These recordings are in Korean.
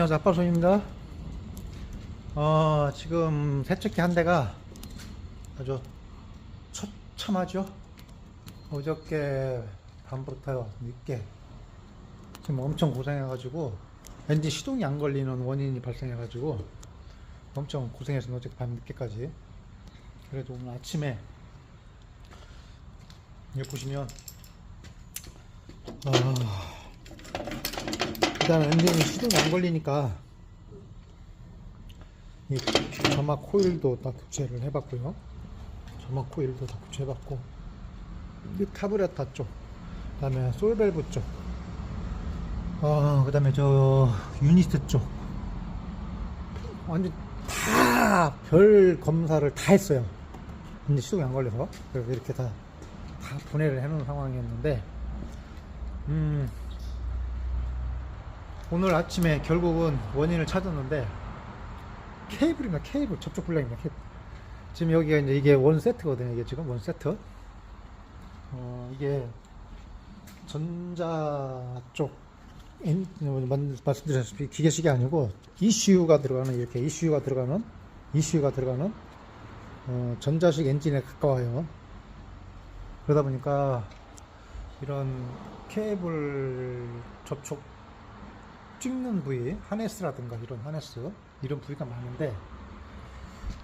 안녕하세요 아빠손입니다. 어 지금 세척기 한 대가 아주 처참하죠? 어저께 밤부터 늦게. 지금 엄청 고생해 가지고 엔진 시동이 안 걸리는 원인이 발생해 가지고 엄청 고생해서 어저께 밤 늦게까지. 그래도 오늘 아침에 여기 보시면 아 일단 엔진이 시동이 안 걸리니까 이 점막 코일도 다 교체를 해봤고요. 점막 코일도 다 교체해봤고 이 카브레타 쪽, 그다음에 솔밸브 쪽, 어 그다음에 저 유니트 쪽 완전 다 별 검사를 다 했어요. 근데 시동이 안 걸려서 그래서 이렇게 다 다 분해를 해놓은 상황이었는데 음. 오늘 아침에 결국은 원인을 찾았는데 케이블입니다 케이블 접촉 불량입니다 케이블. 지금 여기가 이제 이게 원 세트거든요. 이게 지금 원 세트. 어 이게 전자 쪽 엔- 만- 말씀드렸다시피 기계식이 아니고 ECU가 들어가는 이렇게 ECU가 들어가는 ECU가 들어가는 어, 전자식 엔진에 가까워요. 그러다 보니까 이런 케이블 접촉 찍는 부위, 하네스라든가 이런 하네스, 이런 부위가 많은데,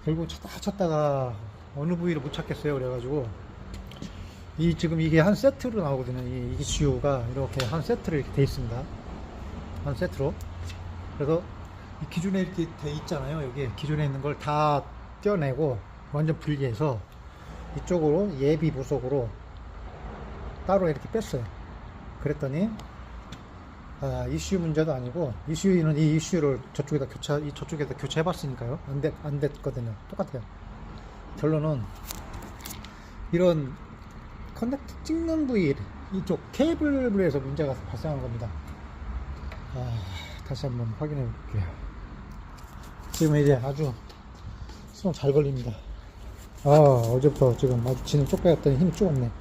결국 찾다 찾다가 어느 부위를 못 찾겠어요. 그래가지고, 이 지금 이게 한 세트로 나오거든요. 이 ECU가 이렇게 한 세트로 이렇게 돼 있습니다. 한 세트로. 그래서 이 기존에 이렇게 돼 있잖아요. 여기 기존에 있는 걸 다 떼어내고 완전 분리해서 이쪽으로 예비 부속으로 따로 이렇게 뺐어요. 그랬더니 아, 이슈 문제도 아니고 이슈는 이 이슈를 저쪽에다 교체 이 저쪽에다 교체해 봤으니까요. 안 됐, 안 됐거든요. 똑같아요. 결론은 이런 커넥터 찍는 부위 이쪽 케이블에서 문제가 발생한 겁니다. 아, 다시 한번 확인해 볼게요. 지금 이제 아주 수동 잘 걸립니다. 아, 어제부터 지금 아주 진을 쪽 빼갔더니 힘이 쭉 없네.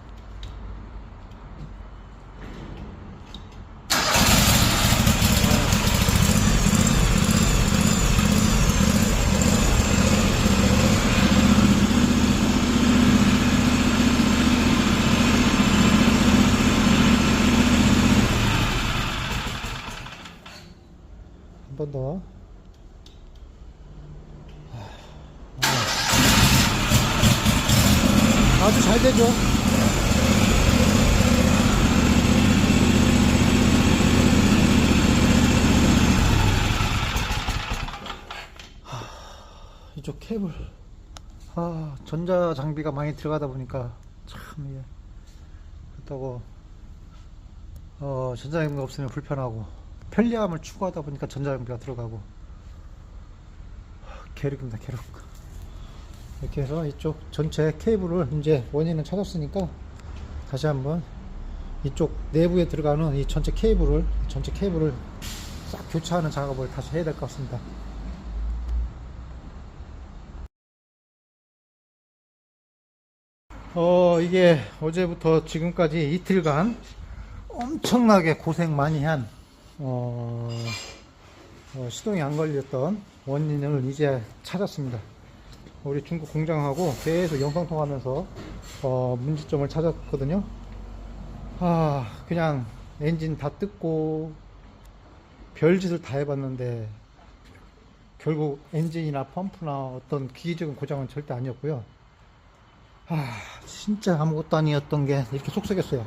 한 번 더. 아주 잘 되죠. 하, 이쪽 케이블. 아, 전자 장비가 많이 들어가다 보니까 참 이게 그렇다고 어, 전자 장비가 없으면 불편하고 편리함을 추구하다 보니까 전자 장비가 들어가고 하, 괴력입니다 괴력 이렇게 해서 이쪽 전체 케이블을 이제 원인은 찾았으니까 다시 한번 이쪽 내부에 들어가는 이 전체 케이블을 전체 케이블을 싹 교체하는 작업을 다시 해야 될 것 같습니다 어 이게 어제부터 지금까지 이틀간 엄청나게 고생 많이 한 어, 어, 시동이 안 걸렸던 원인을 이제 찾았습니다. 우리 중국 공장하고 계속 영상 통하면서 어, 문제점을 찾았거든요. 아 그냥 엔진 다 뜯고 별짓을 다 해봤는데 결국 엔진이나 펌프나 어떤 기계적인 고장은 절대 아니었고요. 아 진짜 아무것도 아니었던 게 이렇게 속썩였어요.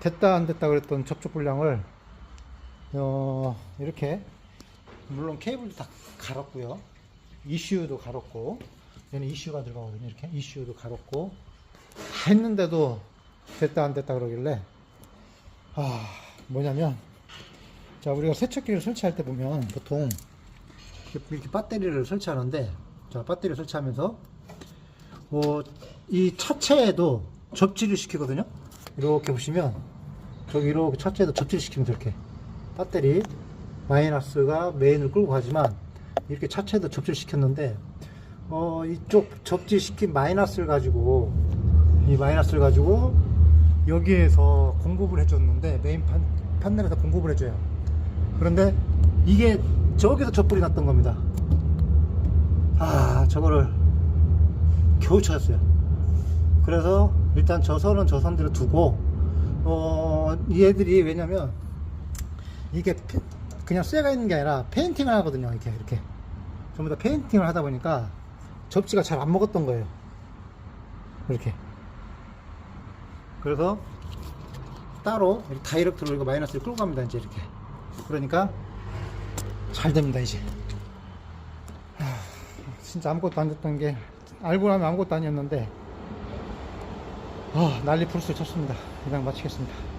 됐다 안 됐다 그랬던 접촉 불량을 어, 이렇게 물론 케이블도 다 갈았고요 이슈도 갈았고 얘는 이슈가 들어가거든요. 이렇게 이슈도 갈았고. 다 했는데도 됐다 안 됐다 그러길래 아 뭐냐면 자 우리가 세척기를 설치할 때 보면 보통 이렇게, 배터리를 설치하는데 자 배터리 설치하면서 뭐이 차체에도 접지를 시키거든요. 이렇게 보시면 저기 이렇게 차체에도 접지를 시키면 이렇게. 배터리 마이너스가 메인을 끌고 가지만 이렇게 차체에도 접지를 시켰는데 어 이쪽 접지 시킨 마이너스를 가지고 이 마이너스를 가지고 여기에서 공급을 해줬는데 메인 판, 판넬에서 공급을 해줘요 그런데 이게 저기서 젖불이 났던 겁니다. 아, 저거를 겨우 찾았어요. 그래서 일단 저 선은 저 선대로 두고, 어, 얘들이 왜냐면 이게 페- 그냥 쇠가 있는 게 아니라 페인팅을 하거든요. 이렇게, 이렇게. 전부 다 페인팅을 하다 보니까 접지가 잘 안 먹었던 거예요. 이렇게. 그래서 따로 다이렉트로 이거 마이너스를 끌고 갑니다. 이제 이렇게. 그러니까 잘 됩니다. 이제. 하, 진짜 아무것도 안 됐던 게 알고 나면 아무것도 아니었는데 아, 난리 풀스 쳤습니다. 그냥 마치겠습니다.